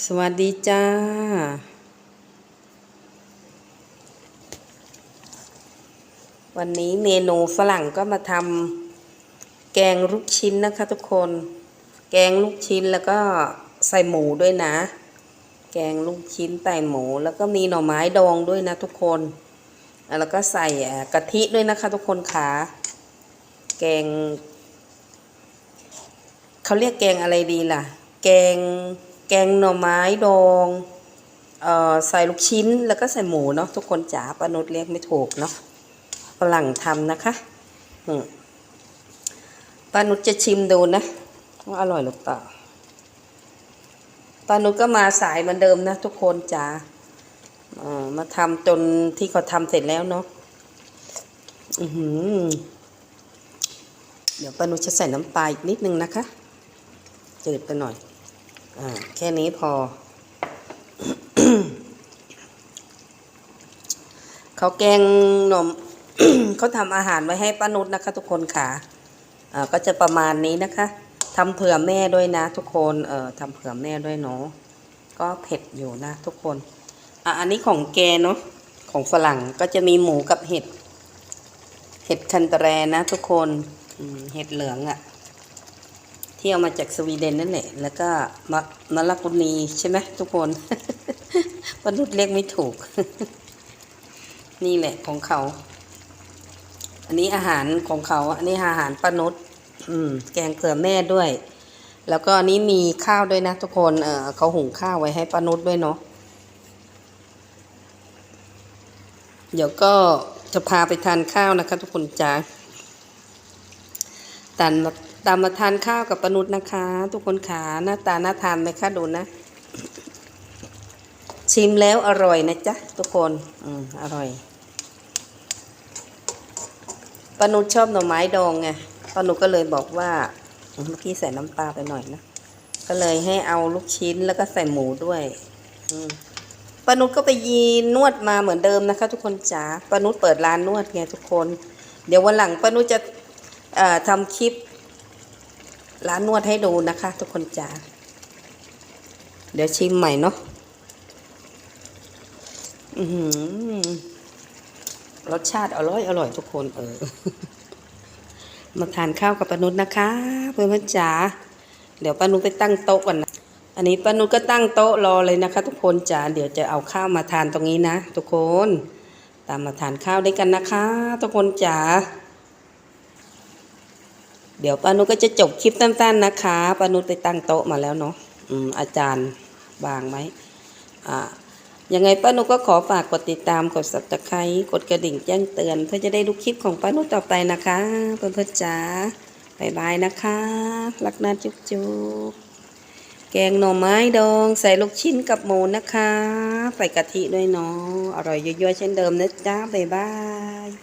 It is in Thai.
สวัสดีจ้า วันนี้เมนูฝรั่งก็มาทำแกงลูกชิ้นนะคะทุกคน แกงลูกชิ้นแล้วก็ใส่หมูด้วยนะ แกงลูกชิ้นใส่หมู แล้วก็มีหน่อไม้ดองด้วยนะทุกคน แล้วก็ใส่กะทิด้วยนะคะทุกคนขาแกง เขาเรียกแกงอะไรดีล่ะ แกง แกงหน่อไม้ดองเอ่อใส่ลูกชิ้นแล้วก็ใส่หมูเนาะทุกคนจ๋าป้านุชเรียกไม่ถูกเนาะฝรั่งทำนะคะอืมป้านุชจะชิมดูนะว่าอร่อยหรือเปล่าป้านุชก็มาสายเหมือนเดิมนะทุกคนจ๋ามาทำจนที่เขาทำเสร็จแล้วเนาะเดี๋ยวป้านุชจะใส่น้ำปลาอีกนิดนึงนะคะจืดไปหน่อย อ่าแค่นี้พอ เขาแกงหนมเขาทำอาหารไว้ให้ป้านุชนะคะ ทุกคนค่ะอ่าก็จะประมาณนี้นะคะทำเผื่อแม่ด้วยนะ ทุกคนเอ่อทำเผื่อแม่ด้วยเนาะก็เผ็ดอยู่นะทุกคนอะอันนี้ของแกเนาะของฝรั่งก็จะมีหมูกับเห็ด เห็ดคันตแรนะทุกคนเห็ดเหลืองอะ่ะ ที่เอามาจากสวีเดนนั่นแหละ แล้วก็มะมะละกุนีใช่ไหมทุกคนมนุษย์เรียกไม่ถูก นี่แหละของเขา อันนี้อาหารของเขา อันนี้อาหารปานุษอืม แกงเผื่อแม่ด้วย แล้วก็อันนี้มีข้าวด้วยนะทุกคน เออเขาหุงข้าวไว้ให้ปานุษด้วยเนาะ เดี๋ยวก็จะพาไปทานข้าวนะคะ ทุกคนจ้าตามมา ตามมาทานข้าวกับปนุษนะคะ ทุกคนขาหน้าตาน่าทานไหมคะดูนะ ชิมแล้วอร่อยนะจ๊ะทุกคนอืมอร่อยปนุษชอบหน่อไม้ดองไงปนุษก็เลยบอกว่าเมื่อกี้ใส่น้ำปลาไปหน่อยนะก็เลยให้เอาลูกชิ้นแล้วก็ใส่หมูด้วยอืมปนุชก็ไปยีนวดมาเหมือนเดิมนะคะ ทุกคนจ๋าปนุชเปิดร้านนวดไงทุกคน เดี๋ยววันหลังปนุชจะทำคลิป ร้านนวดให้ดูนะคะ ทุกคนจ๋าเดี๋ยวชิมใหม่เนาะรสชาติอร่อยอร่อยทุกคนเออ มาทานข้าวกับปานุชนะคะ เพื่อนๆจ๋าเดี๋ยวปานุชไปตั้งโต๊ะก่อนนะอันนี้ป้านุชก็ตั้งโต๊ะรอเลยนะคะ ทุกคนจ๋าเดี๋ยวจะเอาข้าวมาทานตรงนี้นะทุกคน ตามมาทานข้าวด้วยกันนะคะ ทุกคนจ๋า เดี๋ยวป้านุก็จะจบคลิปสั้นๆนะคะป้านุไปตั้งโต๊ะมาแล้วเนาะอืมอาจารย์บางไหมอ่ายังไงป้านุก็ขอฝากกดติดตามกด subscribe กดกระดิ่งแจ้งเตือน เพื่อจะได้ดูคลิปของป้านุต่อไปนะคะเพื่อนๆจ๋าบายบายนะคะ รักนะจุ๊บจุ๊บแกงหน่อไม้ดองใส่ลูกชิ้นกับหมูนะคะ ใส่กะทิด้วยเนาะอร่อยเยอะๆเช่นเดิมนะจ๊ะบายบาย